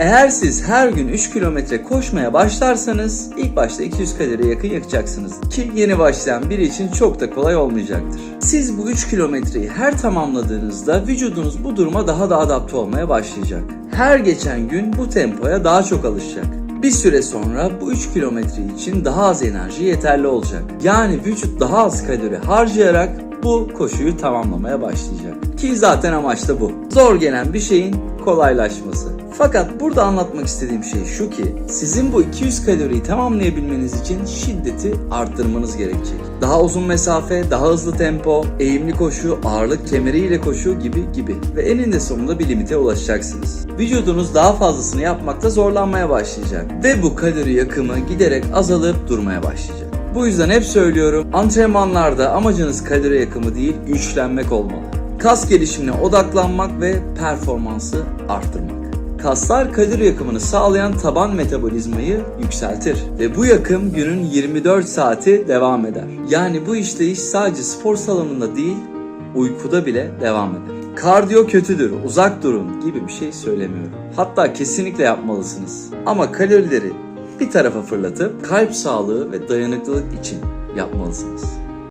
Eğer siz her gün 3 kilometre koşmaya başlarsanız ilk başta 200 kalori yakın yakacaksınız. Ki yeni başlayan biri için çok da kolay olmayacaktır. Siz bu 3 kilometreyi her tamamladığınızda vücudunuz bu duruma daha da adapte olmaya başlayacak. Her geçen gün bu tempoya daha çok alışacak. Bir süre sonra bu 3 kilometre için daha az enerji yeterli olacak. Yani vücut daha az kalori harcayarak bu koşuyu tamamlamaya başlayacak. Ki zaten amaç da bu. Zor gelen bir şeyin kolaylaşması. Fakat burada anlatmak istediğim şey şu ki sizin bu 200 kaloriyi tamamlayabilmeniz için şiddeti arttırmanız gerekecek. Daha uzun mesafe, daha hızlı tempo, eğimli koşu, ağırlık kemeriyle koşu gibi gibi ve eninde sonunda bir limite ulaşacaksınız. Vücudunuz daha fazlasını yapmakta zorlanmaya başlayacak ve bu kalori yakımı giderek azalıp durmaya başlayacak. Bu yüzden hep söylüyorum antrenmanlarda amacınız kalori yakımı değil güçlenmek olmalı. Kas gelişimine odaklanmak ve performansı arttırmak. Kaslar kalori yakımını sağlayan taban metabolizmayı yükseltir ve bu yakım günün 24 saati devam eder. Yani bu işleyiş sadece spor salonunda değil, uykuda bile devam eder. Kardiyo kötüdür, uzak durun gibi bir şey söylemiyorum. Hatta kesinlikle yapmalısınız. Ama kalorileri bir tarafa fırlatıp kalp sağlığı ve dayanıklılık için yapmalısınız.